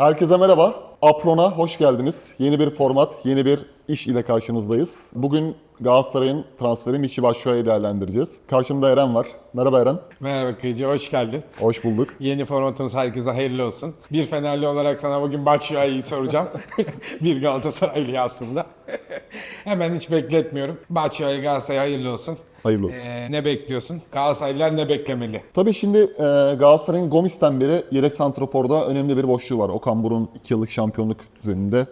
Herkese merhaba. Apron'a hoş geldiniz. Yeni bir format, yeni bir iş ile karşınızdayız. Bugün Galatasaray'ın transferi Michy Batshuayi'yi değerlendireceğiz. Karşımda Eren var. Merhaba Eren. Merhaba Kıyıcı, hoş geldin. Hoş bulduk. Yeni formatımız herkese hayırlı olsun. Bir Fenerli olarak sana bugün Batshuayi'yi soracağım. bir Galatasaraylı aslında. Hemen hiç bekletmiyorum. Batshuayi Galatasaray'a hayırlı olsun. Hayırlı olsun. Ee, ne bekliyorsun? Galatasaraylılar ne beklemeli? Tabii şimdi e, Galatasaray'ın Gomis'ten beri yedek santraforda önemli bir boşluğu var. Okan Buruk'un 2 yıllık şampiyonluk düzeninde.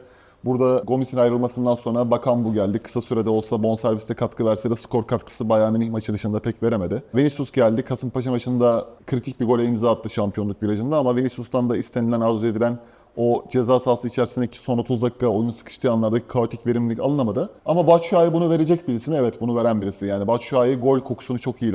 Burada Gomis'in ayrılmasından sonra Bakan bu geldi. Kısa sürede olsa bonserviste katkı verse de skor katkısı Bayern Münih maçı dışında pek veremedi. Vinicius geldi. Kasımpaşa maçında kritik bir gole imza attı şampiyonluk virajında ama Vinicius'tan da istenilen arzu edilen o ceza sahası içerisindeki son 30 dakika oyun sıkıştığı anlardaki kaotik verimlilik alınamadı. Ama Batshuayi bunu verecek birisi mi? Evet bunu veren birisi. Yani Batshuayi gol kokusunu çok iyi,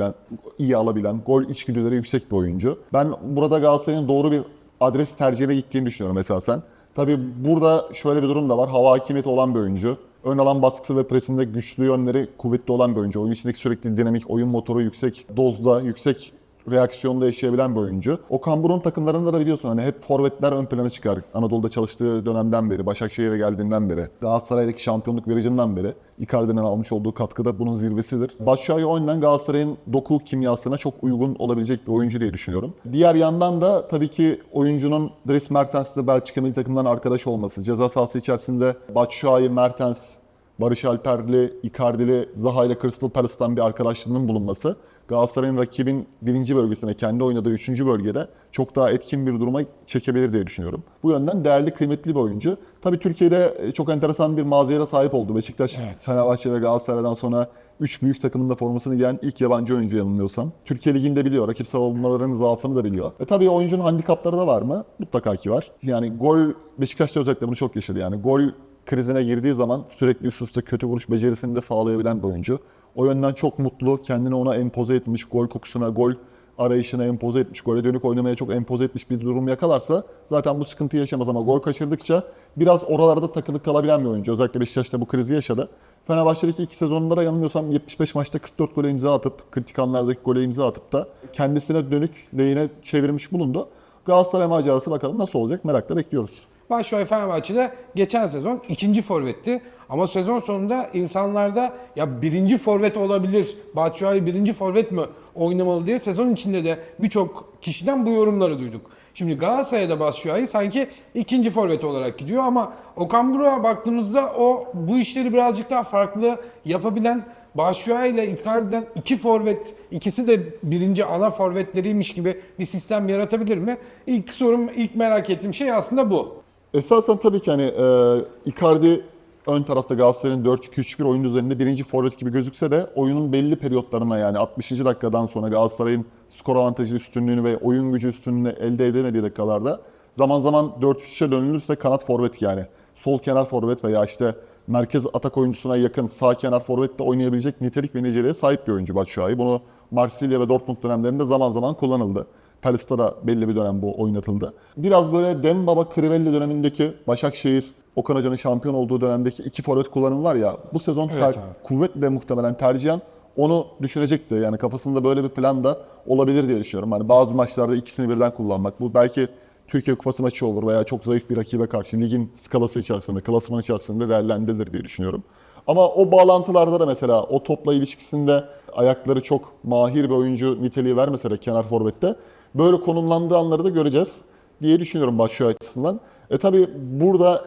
iyi alabilen, gol içgüdüleri yüksek bir oyuncu. Ben burada Galatasaray'ın doğru bir adres tercihine gittiğini düşünüyorum esasen. Tabii burada şöyle bir durum da var. Hava hakimiyeti olan bir oyuncu. Ön alan baskısı ve presinde güçlü yönleri kuvvetli olan bir oyuncu. Oyun içindeki sürekli dinamik, oyun motoru yüksek dozda, yüksek reaksiyonda yaşayabilen bir oyuncu. Okan Buruk'un takımlarında da biliyorsun hani hep forvetler ön plana çıkar. Anadolu'da çalıştığı dönemden beri, Başakşehir'e geldiğinden beri, Galatasaray'daki şampiyonluk vericinden beri Icardi'nin almış olduğu katkı da bunun zirvesidir. Batshuayi o yönden Galatasaray'ın doku kimyasına çok uygun olabilecek bir oyuncu diye düşünüyorum. Diğer yandan da tabii ki oyuncunun Dries Mertens'le Belçika milli takımdan arkadaş olması, ceza sahası içerisinde Batshuayi, Mertens, Barış Alper'li, Icardi'li, Zaha ile Crystal Palace'tan bir arkadaşlığının bulunması Galatasaray'ın rakibin birinci bölgesine, kendi oynadığı üçüncü bölgede çok daha etkin bir duruma çekebilir diye düşünüyorum. Bu yönden değerli, kıymetli bir oyuncu. Tabii Türkiye'de çok enteresan bir maziyere sahip oldu. Beşiktaş, Evet. Fenerbahçe ve Galatasaray'dan sonra 3 büyük takımın da formasını giyen ilk yabancı oyuncu yanılmıyorsam. Türkiye Ligi'nde biliyor, rakip savunmalarının zaafını da biliyor. E tabii oyuncunun handikapları da var mı? Mutlaka ki var. Yani gol, Beşiktaş'ta özellikle bunu çok yaşadı. Yani gol krizine girdiği zaman sürekli üst üste kötü vuruş becerisini de sağlayabilen bir oyuncu. O yönden çok mutlu, kendini ona empoze etmiş, gol kokusuna, gol arayışına empoze etmiş, gole dönük oynamaya çok empoze etmiş bir durum yakalarsa zaten bu sıkıntıyı yaşamaz ama gol kaçırdıkça biraz oralarda takılıp kalabilen bir oyuncu. Özellikle Beşiktaş'ta bu krizi yaşadı. Fenerbahçe'deki iki sezonunda da yanılmıyorsam 75 maçta 44 gole imza atıp, kritik anlardaki gole imza atıp da kendisine dönük lehine çevirmiş bulundu. Galatasaray macerası bakalım nasıl olacak merakla bekliyoruz. Batshuayi Fenerbahçe'de geçen sezon ikinci forvetti. Ama sezon sonunda insanlarda ya birinci forvet olabilir, Batshuayi birinci forvet mi oynamalı diye sezon içinde de birçok kişiden bu yorumları duyduk. Şimdi Galatasaray'da Batshuayi sanki ikinci forvet olarak gidiyor ama Okan Buruk'a baktığımızda o bu işleri birazcık daha farklı yapabilen Batshuayi ile Icardi'den iki forvet, ikisi de birinci ana forvetleriymiş gibi bir sistem yaratabilir mi? İlk sorum, ilk merak ettiğim şey aslında bu. Esasen tabii ki hani e, Icardi ön tarafta Galatasaray'ın 4-2-3-1 oyun üzerinde birinci forvet gibi gözükse de oyunun belli periyotlarına yani 60. dakikadan sonra Galatasaray'ın skor avantajı üstünlüğünü ve oyun gücü üstünlüğünü elde edemediği dakikalarda zaman zaman 4-3'e dönülürse kanat forvet yani. Sol kenar forvet veya işte merkez atak oyuncusuna yakın sağ kenar forvette oynayabilecek nitelik ve niceliğe sahip bir oyuncu Batshuayi. Bunu Marsilya ve Dortmund dönemlerinde zaman zaman kullanıldı. Palace'ta da belli bir dönem bu oynatıldı. Biraz böyle Dembaba Crivelli dönemindeki Başakşehir Okan Hoca'nın şampiyon olduğu dönemdeki iki forvet kullanımı var ya bu sezon Evet ter- kuvvetle muhtemelen tercihen onu düşünecekti. Yani kafasında böyle bir plan da olabilir diye düşünüyorum. Hani bazı maçlarda ikisini birden kullanmak. Bu belki Türkiye Kupası maçı olur veya çok zayıf bir rakibe karşı ligin skalası içerisinde, klasman içerisinde değerlendirilir diye düşünüyorum. Ama o bağlantılarda da mesela o topla ilişkisinde ayakları çok mahir bir oyuncu niteliği vermese de kenar forvette böyle konumlandığı anları da göreceğiz diye düşünüyorum Batshuayi açısından. E tabi burada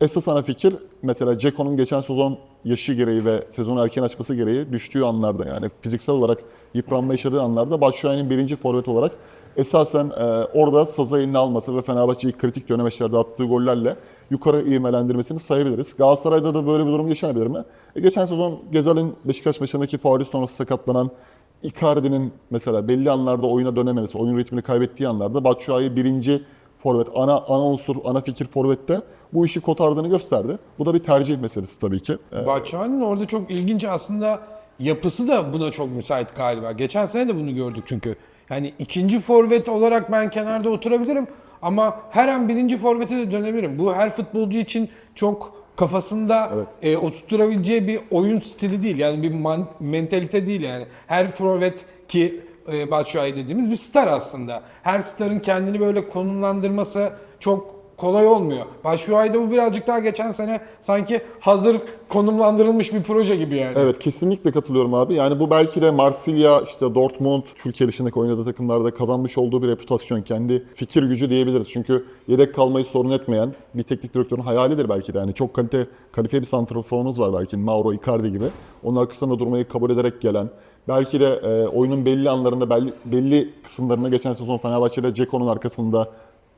esas ana fikir mesela Ceko'nun geçen sezon yaşı gereği ve sezonu erken açması gereği düştüğü anlarda yani fiziksel olarak yıpranma yaşadığı anlarda Batshuayi'nin birinci forvet olarak esasen e, orada sazı eline alması ve Fenerbahçe'yi kritik dönemeçlerde attığı gollerle yukarı ivmelendirmesini sayabiliriz. Galatasaray'da da böyle bir durum yaşanabilir mi? E, geçen sezon Gezal'in Beşiktaş maçındaki faulü sonrası sakatlanan Icardi'nin mesela belli anlarda oyuna dönememesi, oyun ritmini kaybettiği anlarda Batshuayi birinci forvet, ana, ana unsur, ana fikir forvette bu işi kotardığını gösterdi. Bu da bir tercih meselesi tabii ki. Ee, Batshuayi'nin orada çok ilginç aslında yapısı da buna çok müsait galiba. Geçen sene de bunu gördük çünkü. Yani ikinci forvet olarak ben kenarda oturabilirim ama her an birinci forvete de dönebilirim. Bu her futbolcu için çok kafasında Evet. e, oturtturabileceği bir oyun stili değil. Yani bir man- mentalite değil yani. Her forvet ki e, Batshuayi dediğimiz bir star aslında. Her starın kendini böyle konumlandırması çok kolay olmuyor. Başşuay'da bu birazcık daha geçen sene sanki hazır konumlandırılmış bir proje gibi yani. Evet kesinlikle katılıyorum abi. Yani bu belki de Marsilya, işte Dortmund, Türkiye dışındaki oynadığı takımlarda kazanmış olduğu bir reputasyon, kendi fikir gücü diyebiliriz. Çünkü yedek kalmayı sorun etmeyen bir teknik direktörün hayalidir belki de. Yani çok kalite, kalifiye bir santraforunuz var belki Mauro Icardi gibi. Onun arkasında durmayı kabul ederek gelen, belki de e, oyunun belli anlarında belli, belli kısımlarında geçen sezon Fenerbahçe'de Ceko'nun arkasında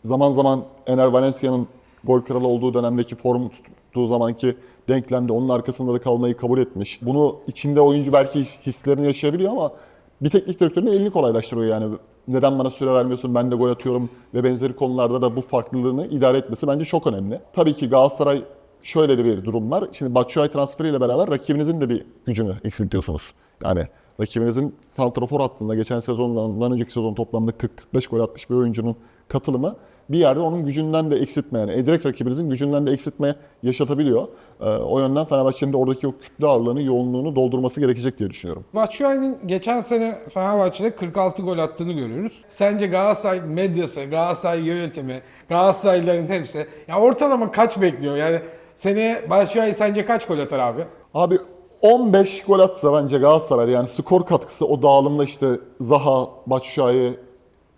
zaman zaman Ener Valencia'nın gol kralı olduğu dönemdeki formu tuttuğu zamanki denklemde onun arkasında da kalmayı kabul etmiş. Bunu içinde oyuncu belki his- hislerini yaşayabiliyor ama bir teknik direktörün elini kolaylaştırıyor yani. Neden bana süre vermiyorsun, ben de gol atıyorum ve benzeri konularda da bu farklılığını idare etmesi bence çok önemli. Tabii ki Galatasaray şöyle de bir durum var. Şimdi Batshuayi transferiyle beraber rakibinizin de bir gücünü eksiltiyorsunuz. Yani rakibinizin santrafor hattında geçen sezondan önceki sezon toplamda 45 gol atmış bir oyuncunun katılımı bir yerde onun gücünden de eksiltme yani e, direkt rakibinizin gücünden de eksiltme yaşatabiliyor. Ee, o yönden Fenerbahçe'nin de oradaki o kütle ağırlığını, yoğunluğunu doldurması gerekecek diye düşünüyorum. Batshuayi'nin geçen sene Fenerbahçe'de 46 gol attığını görüyoruz. Sence Galatasaray medyası, Galatasaray yönetimi, Galatasaraylıların hepsi ya ortalama kaç bekliyor? Yani seneye Batshuayi sence kaç gol atar abi? Abi 15 gol atsa bence Galatasaray yani skor katkısı o dağılımda işte Zaha, Batshuayi,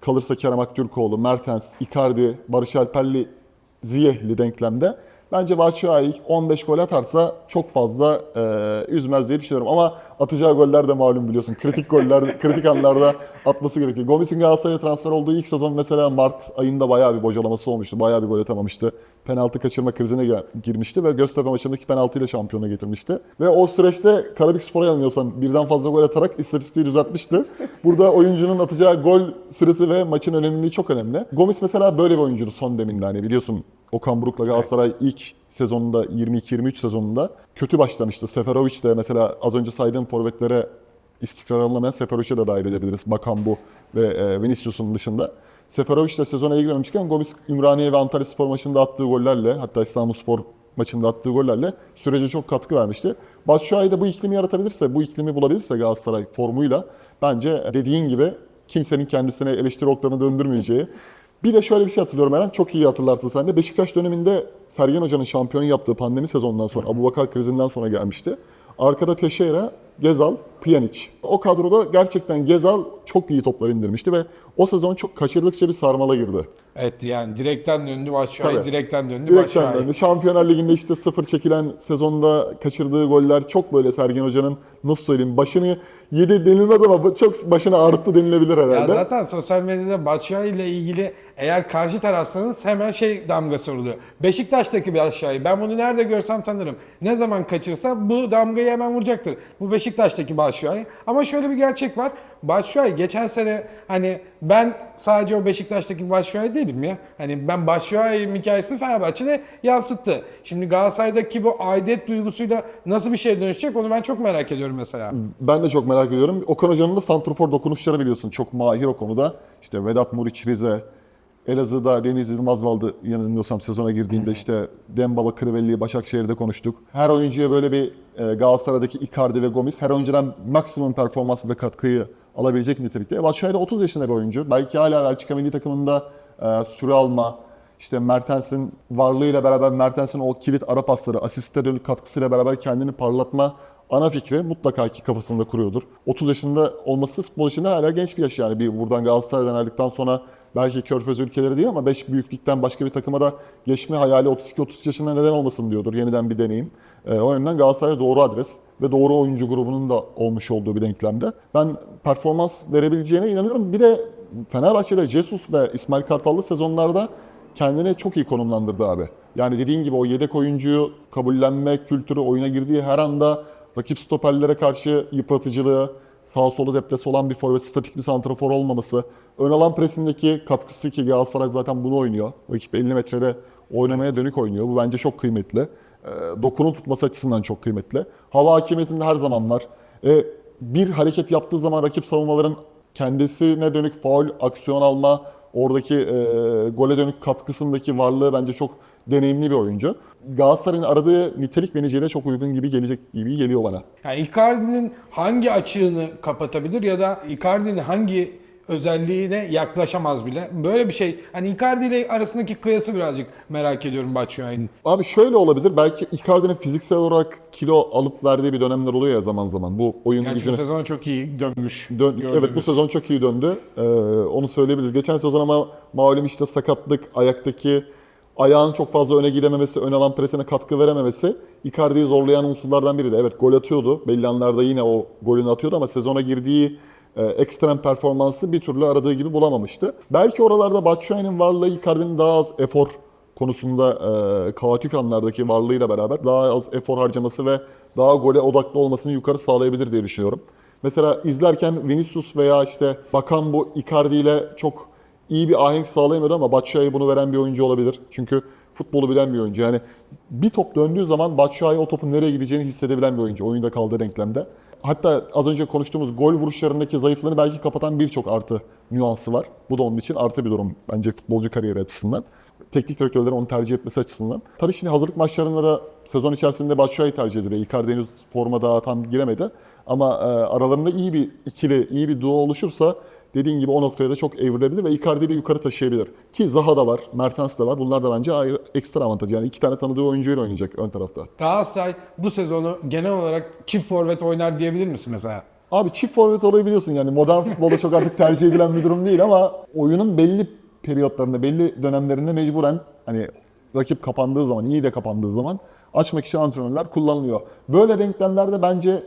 kalırsa Kerem Aktürkoğlu, Mertens, Icardi, Barış Alperli, Ziyehli denklemde bence Batshuayi 15 gol atarsa çok fazla e, üzmez diye düşünüyorum. Ama atacağı goller de malum biliyorsun. Kritik goller, kritik anlarda atması gerekiyor. Gomis'in Galatasaray'a transfer olduğu ilk sezon mesela Mart ayında bayağı bir bocalaması olmuştu. Bayağı bir gol atamamıştı. Penaltı kaçırma krizine gir- girmişti ve Göztepe maçındaki penaltıyla şampiyona getirmişti. Ve o süreçte Karabükspor'a yanılmıyorsam birden fazla gol atarak istatistiği düzeltmişti. Burada oyuncunun atacağı gol süresi ve maçın önemliliği çok önemli. Gomis mesela böyle bir oyuncudu son deminde hani biliyorsun Okan Buruk'la Galatasaray ilk sezonunda 22-23 sezonunda kötü başlamıştı. Seferovic de mesela az önce saydığım forvetlere istikrar alınamayan Seferovic'e de dahil edebiliriz. Bakambu ve e, Vinicius'un dışında. Seferovic de sezona iyi girmemişken Gomis Ümraniye ve Antalya Spor maçında attığı gollerle hatta İstanbul Spor maçında attığı gollerle sürece çok katkı vermişti. Batshuayi de bu iklimi yaratabilirse, bu iklimi bulabilirse Galatasaray formuyla bence dediğin gibi kimsenin kendisine eleştiri oklarını döndürmeyeceği. Bir de şöyle bir şey hatırlıyorum Eren, çok iyi hatırlarsın sen de. Beşiktaş döneminde Sergen Hoca'nın şampiyon yaptığı pandemi sezonundan sonra, Abubakar krizinden sonra gelmişti. Arkada Teixeira, Gezal, Pjanic. O kadroda gerçekten Gezal çok iyi toplar indirmişti ve o sezon çok kaçırdıkça bir sarmala girdi. Evet yani direkten döndü Batshuayi, Tabii. direkten döndü Direkten Batshuayi. döndü. Şampiyonlar Ligi'nde işte sıfır çekilen sezonda kaçırdığı goller çok böyle Sergen Hoca'nın nasıl söyleyeyim başını yedi denilmez ama çok başını ağrıttı denilebilir Ya herhalde. zaten sosyal medyada Batshuayi ile ilgili eğer karşı tarafsanız hemen şey damgası oluyor. Beşiktaş'taki Batshuayi. Ben bunu nerede görsem tanırım. Ne zaman kaçırsa bu damgayı hemen vuracaktır. Bu Beşiktaş'taki Batshuayi. Ama şöyle bir gerçek var. Batshuayi geçen sene hani ben sadece o Beşiktaş'taki Batshuayi değilim ya. Hani ben Batshuayi hikayesini Fenerbahçe'de yansıttı. Şimdi Galatasaray'daki bu aidiyet duygusuyla nasıl bir şey dönüşecek onu ben çok merak ediyorum mesela. Ben de çok merak ediyorum. Okan Hoca'nın da santrofor dokunuşları biliyorsun. Çok mahir o konuda. İşte Vedat Muriç Rize, Elazığ'da Deniz Yılmaz vardı yanılmıyorsam sezona girdiğinde işte Dembaba, Crivelli'yi Başakşehir'de konuştuk. Her oyuncuya böyle bir e, Galatasaray'daki Icardi ve Gomis her oyuncudan maksimum performans ve katkıyı alabilecek nitelikte. Batshuayi de 30 yaşında bir oyuncu. Belki hala Belçika milli takımında e, süre alma, işte Mertens'in varlığıyla beraber Mertens'in o kilit ara pasları, asiste dönük katkısıyla beraber kendini parlatma ana fikri mutlaka ki kafasında kuruyordur. 30 yaşında olması futbol için hala genç bir yaş yani. Bir buradan Galatasaray'dan ayrıldıktan sonra belki Körfez ülkeleri değil ama 5 büyüklükten başka bir takıma da geçme hayali 32-33 yaşında neden olmasın diyordur. Yeniden bir deneyim. Ee, o yönden Galatasaray doğru adres ve doğru oyuncu grubunun da olmuş olduğu bir denklemde. Ben performans verebileceğine inanıyorum. Bir de Fenerbahçe'de Jesus ve İsmail Kartallı sezonlarda kendini çok iyi konumlandırdı abi. Yani dediğin gibi o yedek oyuncuyu kabullenme kültürü oyuna girdiği her anda rakip stoperlere karşı yıpratıcılığı, sağ solu deplesi olan bir forvet, statik bir santrafor olmaması, ön alan presindeki katkısı ki Galatasaray zaten bunu oynuyor. Rakip 50 metrede oynamaya dönük oynuyor. Bu bence çok kıymetli. Ee, dokunun tutması açısından çok kıymetli. Hava hakimiyetinde her zaman var. Ee, bir hareket yaptığı zaman rakip savunmaların kendisine dönük faul, aksiyon alma, oradaki e, gole dönük katkısındaki varlığı bence çok deneyimli bir oyuncu. Galatasaray'ın aradığı nitelik niceliğe çok uygun gibi gelecek gibi geliyor bana. Yani Icardi'nin hangi açığını kapatabilir ya da Icardi'nin hangi özelliğine yaklaşamaz bile. Böyle bir şey hani Icardi ile arasındaki kıyası birazcık merak ediyorum Batshuayi'nin. Abi şöyle olabilir. Belki Icardi'nin fiziksel olarak kilo alıp verdiği bir dönemler oluyor ya zaman zaman. Bu oyun Yani şu gücünü sezon çok iyi dönmüş. Dön, gördüğümüz. evet bu sezon çok iyi döndü. Ee, onu söyleyebiliriz. Geçen sezon ama malum işte sakatlık, ayaktaki ayağın çok fazla öne gidememesi, ön alan presine katkı verememesi Icardi'yi zorlayan unsurlardan biriydi. Evet gol atıyordu. Belli anlarda yine o golünü atıyordu ama sezona girdiği e, ekstrem performansı bir türlü aradığı gibi bulamamıştı. Belki oralarda Batshuayi'nin varlığı Icardi'nin daha az efor konusunda e, kaotik anlardaki varlığıyla beraber daha az efor harcaması ve daha gole odaklı olmasını yukarı sağlayabilir diye düşünüyorum. Mesela izlerken Vinicius veya işte Bakan bu Icardi ile çok iyi bir ahenk sağlayamıyordu ama Batshuayi bunu veren bir oyuncu olabilir. Çünkü futbolu bilen bir oyuncu. Yani bir top döndüğü zaman Batshuayi o topun nereye gideceğini hissedebilen bir oyuncu oyunda kaldığı denklemde. Hatta az önce konuştuğumuz gol vuruşlarındaki zayıflığını belki kapatan birçok artı nüansı var. Bu da onun için artı bir durum bence futbolcu kariyeri açısından. Teknik direktörlerin onu tercih etmesi açısından. Tabii şimdi hazırlık maçlarında da sezon içerisinde Batshuayi tercih ediliyor. Icardi henüz forma daha tam giremedi. Ama e, aralarında iyi bir ikili, iyi bir duo oluşursa dediğin gibi o noktaya da çok evrilebilir ve Icardi'yi yukarı taşıyabilir. Ki Zaha da var, Mertens de var. Bunlar da bence ayrı, ekstra avantaj. Yani iki tane tanıdığı oyuncuyla oynayacak ön tarafta. Galatasaray bu sezonu genel olarak çift forvet oynar diyebilir misin mesela? Abi çift forvet olabiliyorsun yani modern futbolda çok artık tercih edilen bir durum değil ama oyunun belli periyotlarında, belli dönemlerinde mecburen hani rakip kapandığı zaman, iyi de kapandığı zaman açmak için antrenörler kullanılıyor. Böyle denklemlerde bence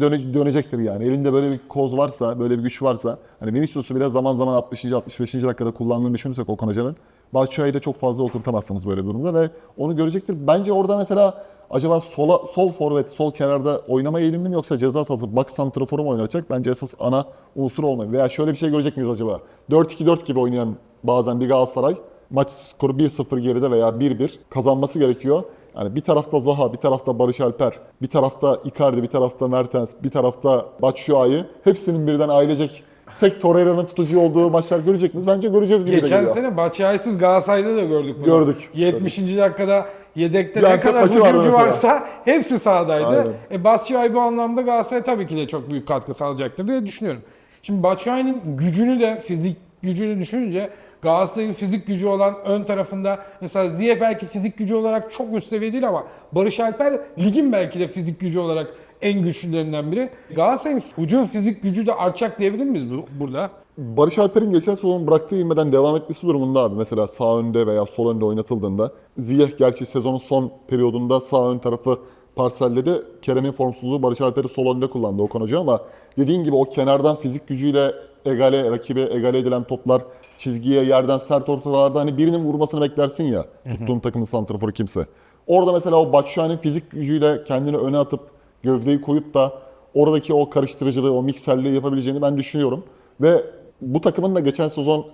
döne- dönecektir yani. Elinde böyle bir koz varsa, böyle bir güç varsa, hani Vinicius'u bile zaman zaman 60. 65. dakikada kullandığını düşünürsek Okan Hoca'nın, Batshuayi'yi de çok fazla oturtamazsınız böyle bir durumda ve onu görecektir. Bence orada mesela acaba sola, sol forvet, sol kenarda oynama eğilimli mi yoksa ceza sahası box santraforu mu oynatacak? Bence esas ana unsur olmalı. Veya şöyle bir şey görecek miyiz acaba? 4-2-4 gibi oynayan bazen bir Galatasaray maç skoru 1-0 geride veya 1-1 kazanması gerekiyor. Yani bir tarafta Zaha, bir tarafta Barış Alper, bir tarafta Icardi, bir tarafta Mertens, bir tarafta Batshuayi. Hepsinin birden ailecek tek Torreira'nın tutucu olduğu maçlar görecek miyiz? Bence göreceğiz gibi de Geçen geliyor. sene Batshuayi'siz Galatasaray'da da gördük bunu. Gördük. 70. dakikada yedekte ne kadar hücumcu varsa hepsi sahadaydı. Aynen. E, Batshuayi bu anlamda Galatasaray tabii ki de çok büyük katkı sağlayacaktır diye düşünüyorum. Şimdi Batshuayi'nin gücünü de fizik gücünü düşününce Galatasaray'ın fizik gücü olan ön tarafında mesela Ziyech belki fizik gücü olarak çok üst seviye değil ama Barış Alper ligin belki de fizik gücü olarak en güçlülerinden biri. Galatasaray'ın hücum fizik gücü de artacak diyebilir miyiz bu, burada? Barış Alper'in geçen sezon bıraktığı ivmeden devam etmesi durumunda abi. Mesela sağ önde veya sol önde oynatıldığında. Ziyech gerçi sezonun son periyodunda sağ ön tarafı parselledi. Kerem'in formsuzluğu Barış Alper'i sol önde kullandı Okan Hoca ama dediğin gibi o kenardan fizik gücüyle egale, rakibe egale edilen toplar çizgiye, yerden sert ortalarda hani birinin vurmasını beklersin ya. Tuttuğun takımın santraforu kimse. Orada mesela o Batshuayi'nin fizik gücüyle kendini öne atıp gövdeyi koyup da oradaki o karıştırıcılığı, o mikserliği yapabileceğini ben düşünüyorum. Ve bu takımın da geçen sezon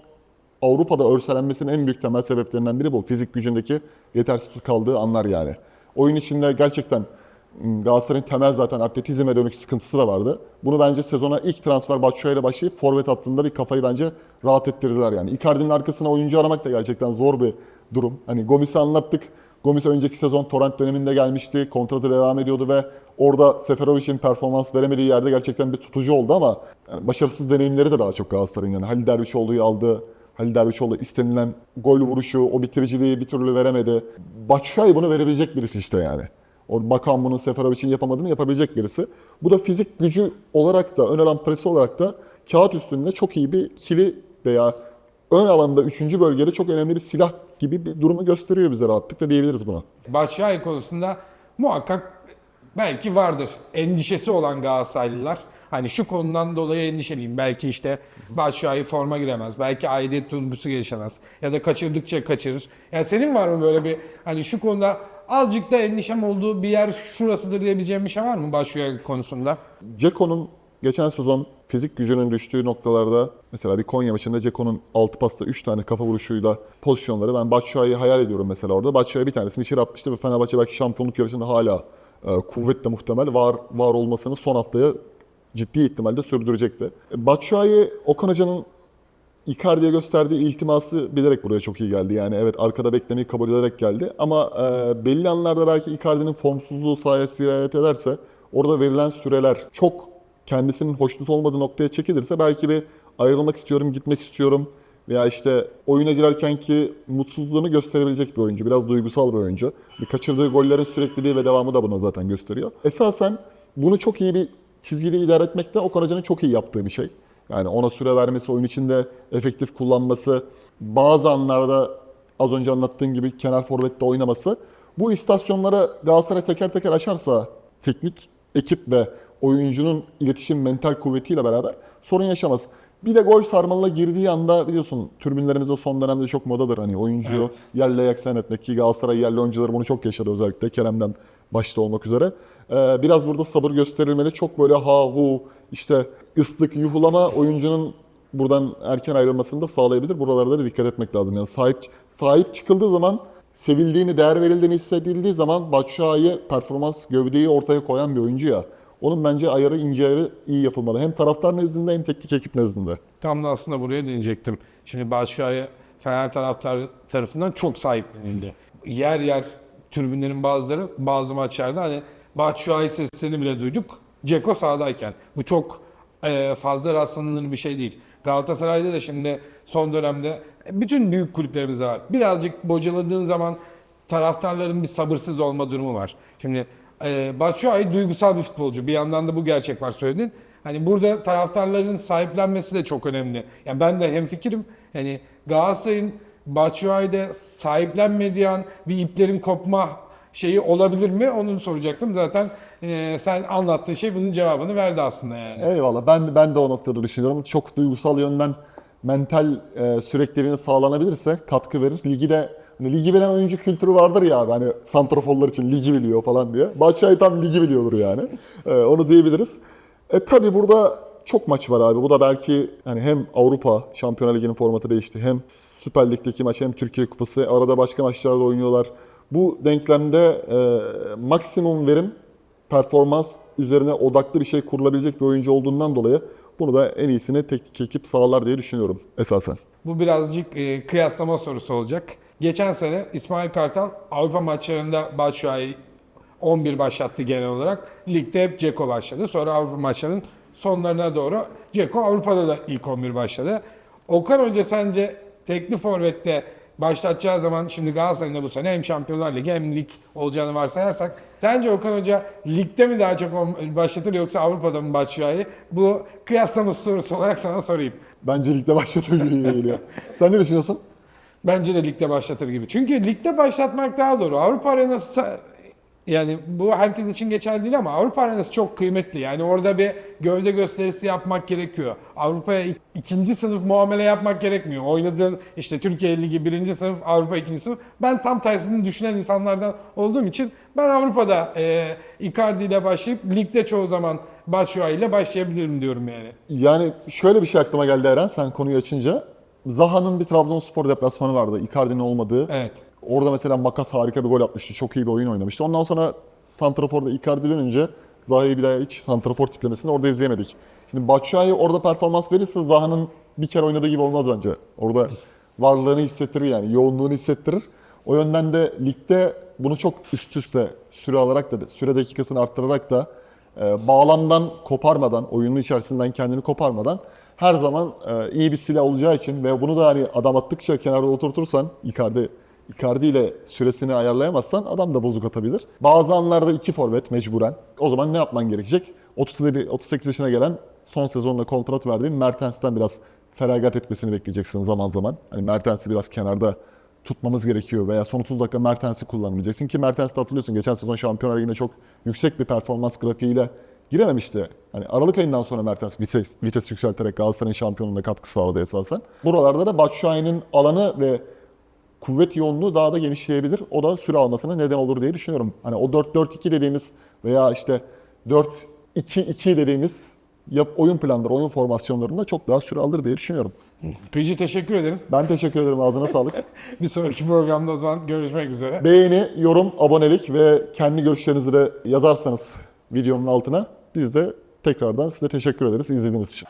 Avrupa'da örselenmesinin en büyük temel sebeplerinden biri bu. Fizik gücündeki yetersiz kaldığı anlar yani. Oyun içinde gerçekten Galatasaray'ın temel zaten atletizme dönük sıkıntısı da vardı. Bunu bence sezona ilk transfer Batshuayi ile başlayıp forvet hattında bir kafayı bence rahat ettirdiler yani. Icardi'nin arkasına oyuncu aramak da gerçekten zor bir durum. Hani Gomis'i anlattık. Gomis önceki sezon Torrent döneminde gelmişti. Kontratı devam ediyordu ve orada Seferovic'in performans veremediği yerde gerçekten bir tutucu oldu ama yani başarısız deneyimleri de daha çok Galatasaray'ın. Yani Halil Dervişoğlu'yu aldı. Halil Dervişoğlu istenilen gol vuruşu, o bitiriciliği bir türlü veremedi. Batshuayi bunu verebilecek birisi işte yani. O Bakan bunun Seferovic'in yapamadığını yapabilecek birisi. Bu da fizik gücü olarak da, ön alan presi olarak da kağıt üstünde çok iyi bir ikili veya ön alanda üçüncü bölgede çok önemli bir silah gibi bir durumu gösteriyor bize rahatlıkla diyebiliriz buna. Batshuayi konusunda muhakkak belki vardır endişesi olan Galatasaraylılar. Hani şu konudan dolayı endişeliyim. Belki işte Batshuayi forma giremez. Belki aidiyet duygusu gelişemez. Ya da kaçırdıkça kaçırır. Yani senin var mı böyle bir hani şu konuda azıcık da endişem olduğu bir yer şurasıdır diyebileceğim bir şey var mı Batshuayi konusunda? Ceko'nun geçen sezon fizik gücünün düştüğü noktalarda mesela bir Konya maçında Ceko'nun 6 pasta 3 tane kafa vuruşuyla pozisyonları ben Batshuayi'yi hayal ediyorum mesela orada. Batshuayi bir tanesini içeri atmıştı ve Fenerbahçe belki şampiyonluk yarışında hala e, kuvvetle muhtemel var var olmasını son haftaya ciddi ihtimalle sürdürecekti. E, Batshuayi Okan Hoca'nın Icardi'ye gösterdiği iltiması bilerek buraya çok iyi geldi. Yani evet arkada beklemeyi kabul ederek geldi. Ama e, belli anlarda belki Icardi'nin formsuzluğu sayesinde riayet ederse orada verilen süreler çok kendisinin hoşnut olmadığı noktaya çekilirse belki bir ayrılmak istiyorum, gitmek istiyorum veya işte oyuna girerken ki mutsuzluğunu gösterebilecek bir oyuncu. Biraz duygusal bir oyuncu. Bir kaçırdığı gollerin sürekliliği ve devamı da bunu zaten gösteriyor. Esasen bunu çok iyi bir çizgiyle idare etmek de Okan Hoca'nın çok iyi yaptığı bir şey. Yani ona süre vermesi, oyun içinde efektif kullanması, bazı anlarda az önce anlattığım gibi kenar forvette oynaması. Bu istasyonlara Galatasaray teker teker aşarsa teknik ekip ve oyuncunun iletişim mental kuvvetiyle beraber sorun yaşamaz. Bir de gol sarmalına girdiği anda biliyorsun türbinlerimizde son dönemde çok modadır hani oyuncuyu Evet. yerle yeksen etmek ki Galatasaray yerli oyuncuları bunu çok yaşadı özellikle Kerem'den başta olmak üzere. Ee, biraz burada sabır gösterilmeli. Çok böyle ha hu işte ıslık yuhulama oyuncunun buradan erken ayrılmasını da sağlayabilir. Buralarda da dikkat etmek lazım. Yani sahip sahip çıkıldığı zaman sevildiğini, değer verildiğini hissedildiği zaman Batshuayi performans gövdeyi ortaya koyan bir oyuncu ya. Onun bence ayarı, ince ayarı iyi yapılmalı. Hem taraftar nezdinde hem teknik ekip nezdinde. Tam da aslında buraya değinecektim. Şimdi Batshuayi Fener taraftar tarafından çok sahiplenildi. Yer yer tribünlerin bazıları bazı maçlarda hani Batshuayi seslerini bile duyduk. Ceko sahadayken. Bu çok fazla rastlanılır bir şey değil. Galatasaray'da da şimdi son dönemde bütün büyük kulüplerimizde var. Birazcık bocaladığın zaman taraftarların bir sabırsız olma durumu var. Şimdi e, Batshuayi duygusal bir futbolcu. Bir yandan da bu gerçek var söyledin. Hani burada taraftarların sahiplenmesi de çok önemli. Yani ben de hemfikirim. Yani Galatasaray'ın Batshuayi'de sahiplenmediği an bir iplerin kopma şeyi olabilir mi? Onu soracaktım. Zaten e, sen anlattığın şey bunun cevabını verdi aslında yani. Eyvallah. Ben ben de o noktada düşünüyorum. Çok duygusal yönden mental e, sürekliliğini sağlanabilirse katkı verir. Ligi de hani ligi bilen oyuncu kültürü vardır ya abi. Hani santraforlar için ligi biliyor falan diye. Başakşehir tam ligi biliyordur yani. E, onu diyebiliriz. E tabi burada çok maç var abi. Bu da belki hani hem Avrupa Şampiyonlar Ligi'nin formatı değişti. Hem Süper Lig'deki maç hem Türkiye Kupası. Arada başka maçlarda oynuyorlar. Bu denklemde e, maksimum verim performans üzerine odaklı bir şey kurulabilecek bir oyuncu olduğundan dolayı bunu da en iyisini teknik ekip sağlar diye düşünüyorum esasen. Bu birazcık e, kıyaslama sorusu olacak. Geçen sene İsmail Kartal Avrupa maçlarında Batshuayi 11 başlattı genel olarak. Ligde hep Ceko başladı. Sonra Avrupa maçlarının sonlarına doğru Ceko Avrupa'da da ilk 11 başladı. Okan Hoca sence tekli forvette başlatacağı zaman şimdi Galatasaray'ın da bu sene hem Şampiyonlar Ligi hem lig olacağını varsayarsak sence Okan Hoca ligde mi daha çok başlatır yoksa Avrupa'da mı Batshuayi? Bu kıyaslama sorusu olarak sana sorayım. Bence ligde başlatır gibi geliyor. Sen ne düşünüyorsun? Bence de ligde başlatır gibi. Çünkü ligde başlatmak daha doğru. Avrupa arenası yani bu herkes için geçerli değil ama Avrupa arenası çok kıymetli. Yani orada bir gövde gösterisi yapmak gerekiyor. Avrupa'ya ik- ikinci sınıf muamele yapmak gerekmiyor. Oynadığın işte Türkiye Ligi birinci sınıf, Avrupa ikinci sınıf. Ben tam tersini düşünen insanlardan olduğum için ben Avrupa'da e, Icardi ile başlayıp ligde çoğu zaman Batshuayi ile başlayabilirim diyorum yani. Yani şöyle bir şey aklıma geldi Eren sen konuyu açınca. Zaha'nın bir Trabzonspor deplasmanı vardı. Icardi'nin olmadığı. Evet. Orada mesela Makas harika bir gol atmıştı. Çok iyi bir oyun oynamıştı. Ondan sonra Santrafor'da Icardi dönünce Zaha'yı bir daha hiç Santrafor tiplemesini orada izleyemedik. Şimdi Batshuayi orada performans verirse Zaha'nın bir kere oynadığı gibi olmaz bence. Orada varlığını hissettirir yani. Yoğunluğunu hissettirir. O yönden de ligde bunu çok üst üste süre alarak da süre dakikasını arttırarak da e, bağlamdan koparmadan, oyunun içerisinden kendini koparmadan her zaman e, iyi bir silah olacağı için ve bunu da hani adam attıkça kenarda oturtursan Icardi Icardi ile süresini ayarlayamazsan adam da bozuk atabilir. Bazı anlarda iki forvet mecburen. O zaman ne yapman gerekecek? 37, 38 yaşına gelen son sezonla kontrat verdiğin Mertens'ten biraz feragat etmesini bekleyeceksin zaman zaman. Hani Mertens'i biraz kenarda tutmamız gerekiyor veya son 30 dakika Mertens'i kullanmayacaksın ki Mertens'i de hatırlıyorsun geçen sezon Şampiyonlar Ligi'ne çok yüksek bir performans grafiğiyle girememişti. Hani Aralık ayından sonra Mertens vites, vites yükselterek Galatasaray'ın şampiyonluğuna katkı sağladı esasen. Buralarda da Batshuayi'nin alanı ve kuvvet yoğunluğu daha da genişleyebilir. O da süre almasına neden olur diye düşünüyorum. Hani o 4-4-2 dediğimiz veya işte 4-2-2 dediğimiz yap, oyun planları, oyun formasyonlarında çok daha süre alır diye düşünüyorum. Kıyıcı teşekkür ederim. Ben teşekkür ederim. Ağzına sağlık. Bir sonraki programda o zaman görüşmek üzere. Beğeni, yorum, abonelik ve kendi görüşlerinizi de yazarsanız videonun altına biz de tekrardan size teşekkür ederiz izlediğiniz için.